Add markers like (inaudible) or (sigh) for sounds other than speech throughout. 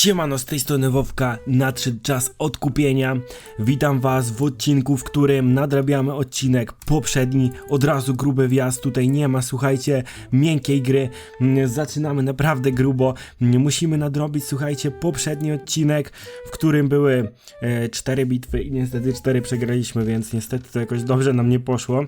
Siemano, z tej strony Wowka, nadszedł czas odkupienia. Witam was w odcinku, w którym nadrabiamy odcinek poprzedni. Od razu gruby wjazd, tutaj nie ma, słuchajcie, miękkiej gry. Mm, Zaczynamy naprawdę grubo. Mm, Musimy nadrobić, słuchajcie, poprzedni odcinek, w którym były e, cztery bitwy i niestety cztery przegraliśmy, więc niestety to jakoś dobrze nam nie poszło.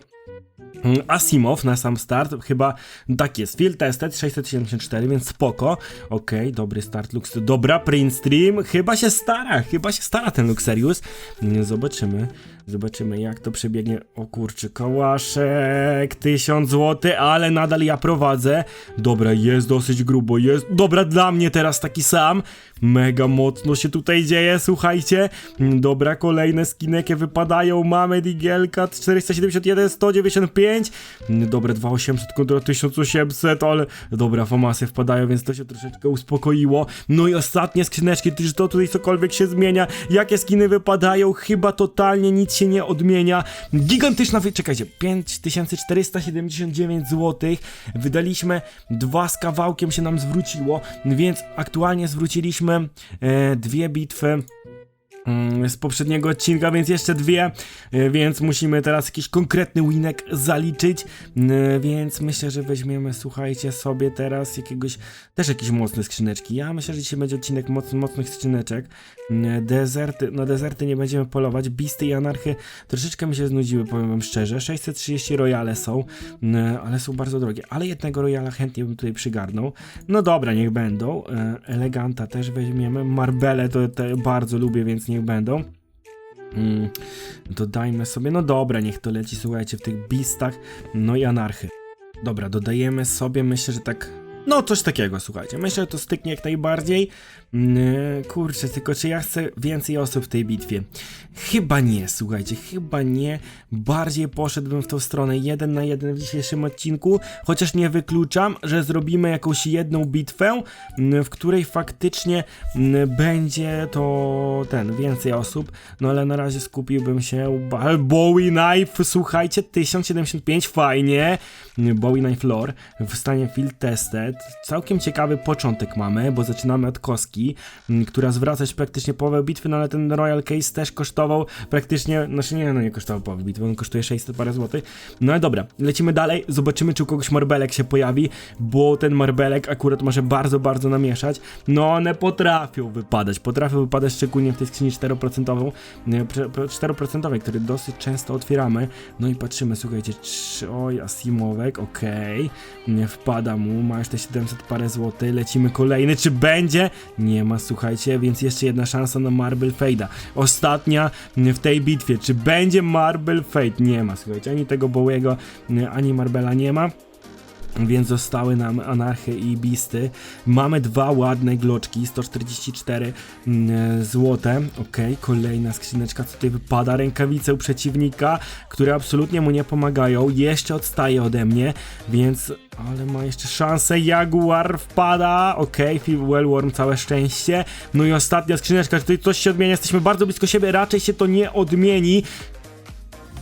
Mm, Asimov na sam start, chyba tak jest. Field Tested 674, więc spoko. Okej, dobry start Lux. Dobra, Print Stream, chyba się stara, chyba się stara ten Luxerius. Mm, Zobaczymy, zobaczymy jak to przebiegnie. O kurczę, kołaszek, 1000 zł, ale nadal ja prowadzę. Dobra, jest dosyć grubo, jest. Dobra, dla mnie teraz taki sam. Mega mocno się tutaj dzieje, słuchajcie. Dobra, kolejne skiny jakie wypadają. Mamy Digielka 471, 195. Mm, Dobra, 2800 kontra 1800, ale dobra, Famasy wpadają, więc to się troszeczkę uspokoiło. No i ostatnie skrzyneczki, czy to tutaj cokolwiek się zmienia? Jakie skiny wypadają? Chyba totalnie nic się nie odmienia. Gigantyczna, wy... czekajcie, 5479 zł. Wydaliśmy dwa z kawałkiem się nam zwróciło, więc aktualnie zwróciliśmy e, dwie bitwy z poprzedniego odcinka, więc jeszcze dwie, e, więc musimy teraz jakiś konkretny winek zaliczyć, e, więc myślę, że weźmiemy, słuchajcie, sobie teraz jakiegoś, też jakieś mocne skrzyneczki. Ja myślę, że dzisiaj będzie odcinek moc, mocnych skrzyneczek. E, Dezerty, na dezerty nie będziemy polować, bisty i anarchy troszeczkę mi się znudziły, powiem wam szczerze. 630 royale są, ale są bardzo drogie, ale jednego royala chętnie bym tutaj przygarnął. No dobra, niech będą. Eleganta też weźmiemy. Marbele to te bardzo lubię, więc niech będą. Mm, dodajmy sobie, no dobra, niech to leci, słuchajcie, w tych bistach, no i anarchy. Dobra, dodajemy sobie, myślę, że tak, no coś takiego, słuchajcie, myślę, że to styknie jak najbardziej. Mm, kurczę, tylko czy ja chcę więcej osób w tej bitwie? Chyba nie, słuchajcie, chyba nie. Bardziej poszedłbym w tą stronę jeden na jeden w dzisiejszym odcinku, chociaż nie wykluczam, że zrobimy jakąś jedną bitwę, mm, w której faktycznie mm, będzie to ten, więcej osób, no ale na razie skupiłbym się Bowie Knife, słuchajcie, 1075, fajnie, Bowie Knife Lore w stanie Field Tested, całkiem ciekawy początek mamy, bo zaczynamy od koski, m, która zwracać praktycznie połowę bitwy, no ale ten Royal Case też kosztował praktycznie, znaczy nie, no nie kosztował połowę bitwy, on kosztuje 600 parę złotych. No ale dobra, lecimy dalej, zobaczymy czy u kogoś Marbelek się pojawi, bo ten Marbelek akurat może bardzo, bardzo namieszać. No one potrafią wypadać, potrafią wypadać szczególnie w tej skrzyni 4%, nie, pre- pre- 4%, który dosyć często otwieramy. No i patrzymy, słuchajcie, oj, Asimowek, okej, nie wpada mu, ma już te 700 parę złotych, lecimy kolejny, czy będzie? Nie ma, słuchajcie, więc jeszcze jedna szansa na Marble Fade'a. Ostatnia w tej bitwie, czy będzie Marble Fade? Nie ma, słuchajcie, ani tego Bowiego, ani Marbela nie ma. Więc zostały nam anarchy i bisty. Mamy dwa ładne gloczki, 144 mm, złote. Ok, kolejna skrzyneczka, co tutaj wypada. Rękawice u przeciwnika, które absolutnie mu nie pomagają. Jeszcze odstaje ode mnie, więc. Ale ma jeszcze szansę. Jaguar wpada. Ok, Wellworm, całe szczęście. No i ostatnia skrzyneczka, tutaj coś się odmienia. Jesteśmy bardzo blisko siebie, raczej się to nie odmieni.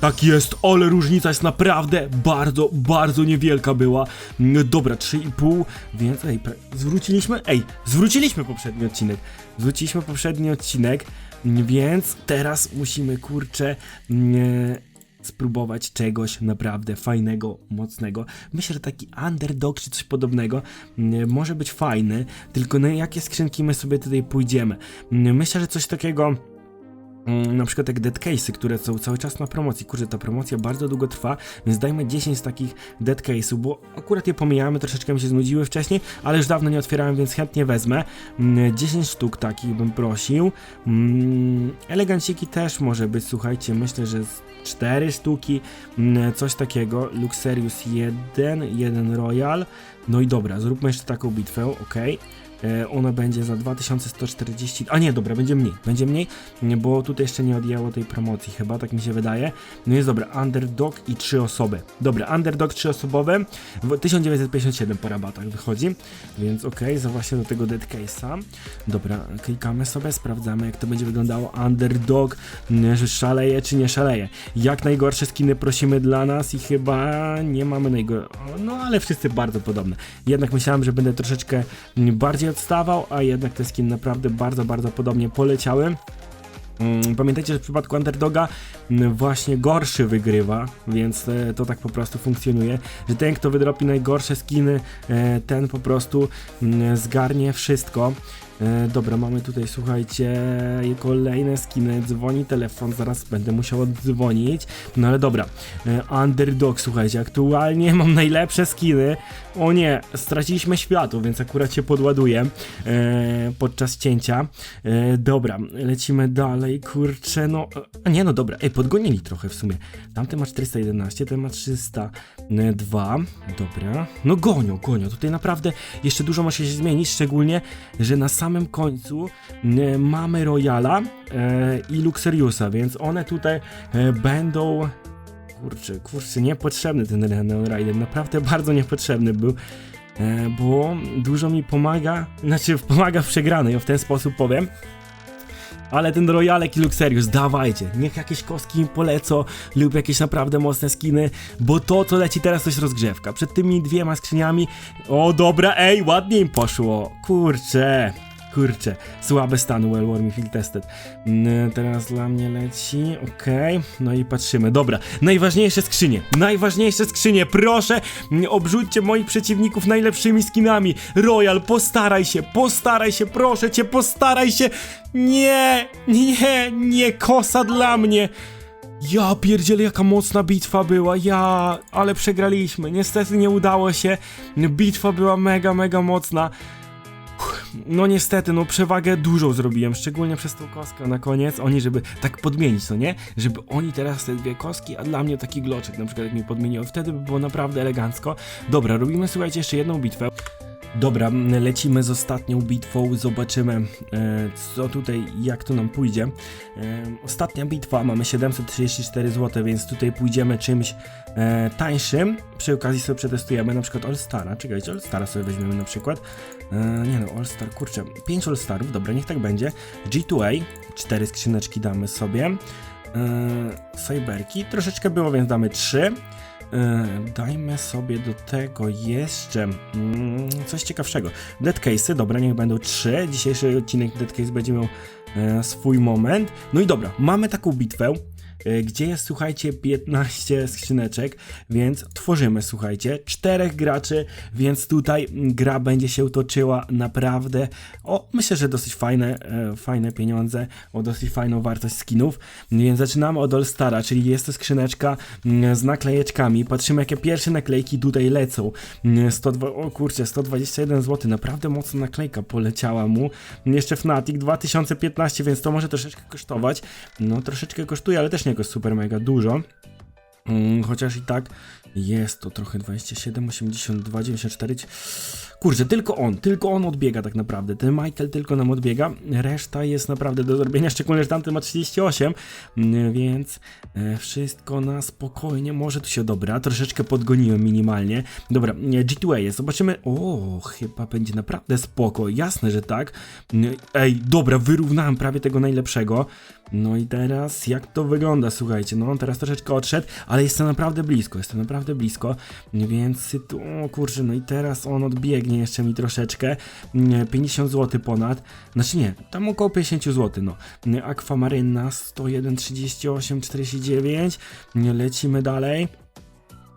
Tak jest, ale różnica jest naprawdę bardzo, bardzo niewielka była. No Dobra, 3,5, więc ej, zwróciliśmy, ej, zwróciliśmy poprzedni odcinek. Zwróciliśmy poprzedni odcinek, więc teraz musimy, kurczę, nie, spróbować czegoś naprawdę fajnego, mocnego. Myślę, że taki underdog czy coś podobnego może być fajny, tylko na jakie skrzynki my sobie tutaj pójdziemy. Myślę, że coś takiego... Mm, na przykład jak dead case'y, które są cały czas na promocji. Kurczę, ta promocja bardzo długo trwa, więc dajmy 10 z takich dead case'ów, bo akurat je pomijamy, troszeczkę mi się znudziły wcześniej, ale już dawno nie otwierałem, więc chętnie wezmę. Mm, 10 sztuk takich bym prosił. Mm, Eleganciki też może być, słuchajcie, myślę, że z 4 sztuki, mm, coś takiego. Luxerius 1, 1 Royal. No i dobra, zróbmy jeszcze taką bitwę, ok. E, ono będzie za 2140, a nie, dobra, będzie mniej, będzie mniej, nie, bo tutaj jeszcze nie odjęło tej promocji chyba, tak mi się wydaje. No jest dobra, underdog i trzy osoby. Dobra, underdog trzyosobowe, w 1957 po rabatach wychodzi, więc okej, za właśnie do tego dead case'a. Dobra, klikamy sobie, sprawdzamy jak to będzie wyglądało. Underdog, że szaleje czy nie szaleje. Jak najgorsze skiny prosimy dla nas i chyba nie mamy najgorsze. No ale wszyscy bardzo podobne. Jednak myślałem, że będę troszeczkę mm, odstawał, a jednak te skiny naprawdę bardzo, bardzo podobnie poleciały. Mm, Pamiętajcie, że w przypadku Underdoga mm, właśnie gorszy wygrywa, więc e, to tak po prostu funkcjonuje, że ten kto wydropi najgorsze skiny, e, ten po prostu mm, zgarnie wszystko. E, Dobra, mamy tutaj, słuchajcie, kolejne skiny, dzwoni telefon, zaraz będę musiał oddzwonić, no ale dobra, E, Underdog, słuchajcie, aktualnie (laughs) mam najlepsze skiny, o nie, straciliśmy światło, więc akurat się podładuję e, podczas cięcia, e, dobra, lecimy dalej, kurczę, no, a nie, no dobra, ej, podgonili trochę w sumie, tamten ma 411, ten ma 302, dobra, no gonią, gonią, tutaj naprawdę jeszcze dużo może się zmienić, szczególnie, że na samym końcu e, mamy Royala e, i Luxuriusa, więc one tutaj e, będą kurczę, kurczę, niepotrzebny ten Neon Rider, naprawdę bardzo niepotrzebny był, bo dużo mi pomaga, (laughs) znaczy pomaga w przegranej, w ten sposób powiem. Ale ten Royalek i Luxerius, dawajcie, niech jakieś kostki im polecą lub jakieś naprawdę mocne skiny, bo to, co leci teraz, to jest rozgrzewka. Przed tymi dwiema skrzyniami, o dobra, ej, ładnie im poszło, kurczę. Kurczę, słabe stan Well Warming Field Tested. Mm, Teraz dla mnie leci, okej, no i patrzymy. Dobra, najważniejsze skrzynie, najważniejsze skrzynie, proszę, mm, obrzućcie moich przeciwników najlepszymi skinami. Royal, postaraj się, postaraj się, proszę cię, postaraj się. Nie, nie, nie, kosa dla mnie. Ja pierdzielę, jaka mocna bitwa była, ja, ale przegraliśmy, niestety nie udało się, bitwa była mega, mega mocna. No niestety, no przewagę dużą zrobiłem, szczególnie przez tą kostkę na koniec. Oni, żeby tak podmienić, no nie? Żeby oni teraz te dwie kostki, a dla mnie taki gloczek na przykład jak mi podmienił, wtedy by było naprawdę elegancko. Dobra, robimy słuchajcie jeszcze jedną bitwę. Dobra, lecimy z ostatnią bitwą, zobaczymy e, co tutaj, jak to nam pójdzie. E, ostatnia bitwa, mamy 734 zł, więc tutaj pójdziemy czymś e, tańszym. Przy okazji sobie przetestujemy na przykład All Stara, czekajcie, All Stara sobie weźmiemy na przykład. Nie no, All Star, kurczę, 5 All Starów, dobra, niech tak będzie. G2A, 4 skrzyneczki damy sobie. Cyberki, troszeczkę było, więc damy 3. E, dajmy sobie do tego jeszcze mm, coś ciekawszego. Dead Case'y, dobra, niech będą 3. Dzisiejszy odcinek Dead Case będzie miał e, swój moment. No i dobra, mamy taką bitwę. E, Gdzie jest, słuchajcie, 15 skrzyneczek, więc tworzymy, słuchajcie, czterech graczy, więc tutaj mm, gra będzie się toczyła naprawdę, o, myślę, że dosyć fajne, e, fajne pieniądze, o dosyć fajną wartość skinów, więc zaczynamy od All Stara, czyli jest to skrzyneczka mm, z naklejeczkami, patrzymy jakie pierwsze naklejki tutaj lecą, Mm, 102, o kurczę, 121 zł, naprawdę mocna naklejka poleciała mu, jeszcze Fnatic 2015, więc to może troszeczkę kosztować, no troszeczkę kosztuje, ale też nie jakoś super mega dużo. Mm, chociaż i tak jest to trochę 27, 82, 94. Kurczę, tylko on, tylko on odbiega tak naprawdę. Ten Michael tylko nam odbiega. Reszta jest naprawdę do zrobienia, (laughs) szczególnie, że tamten ma 38, mm, więc e, wszystko na spokojnie. Może tu się dobra, troszeczkę podgoniłem minimalnie. Dobra, nie, G2A jest, zobaczymy. O, chyba będzie naprawdę spoko. Jasne, że tak. Mm, Ej, dobra, wyrównałem prawie tego najlepszego. No i teraz jak to wygląda, słuchajcie, no on teraz troszeczkę odszedł, ale jestem naprawdę blisko, jestem naprawdę blisko, więc tu, o kurczę, no i teraz on odbiegnie jeszcze mi troszeczkę, Nie, 50 zł ponad, znaczy nie, tam około 50 zł, no, Nie, Aquamaryna 101, 38, 49, Nie, lecimy dalej.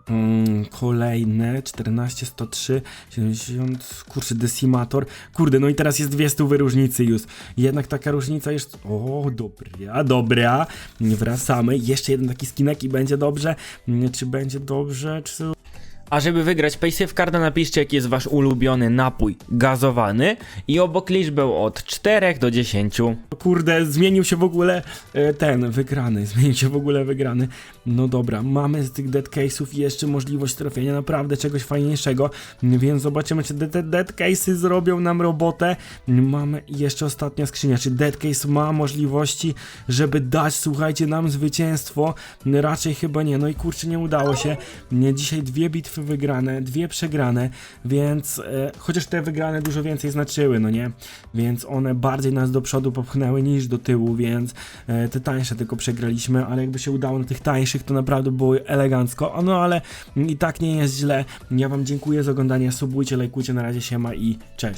Mm, kolejne 14, 103, 70, kurczę, decimator. Kurde, no i teraz jest dwie stówy różnicy już. Jednak taka różnica jest. O, dobra, dobra. Wracamy. Jeszcze jeden taki skinek i będzie dobrze. Mm, Czy będzie dobrze? Czy. A żeby wygrać Paysafe Carda napiszcie jaki jest wasz ulubiony napój gazowany i obok liczbę od 4 do 10. Kurde, zmienił się w ogóle e, ten wygrany. (laughs) Zmienił się w ogóle wygrany. No dobra, mamy z tych dead case'ów jeszcze możliwość trafienia naprawdę czegoś fajniejszego, więc zobaczymy, czy te, te dead case'y zrobią nam robotę. Mamy jeszcze ostatnia skrzynia, czy dead case ma możliwości, żeby dać, słuchajcie, nam zwycięstwo? Raczej chyba nie, no i kurczę, nie udało się. Dzisiaj dwie bitwy wygrane, dwie przegrane, więc e, chociaż te wygrane dużo więcej znaczyły, no nie? Więc one bardziej nas do przodu popchnęły niż do tyłu, więc e, te tańsze tylko przegraliśmy, ale jakby się udało na tych tańszych, to naprawdę było elegancko. No ale i tak nie jest źle. Ja wam dziękuję za oglądanie, subujcie, lajkujcie, na razie siema i cześć.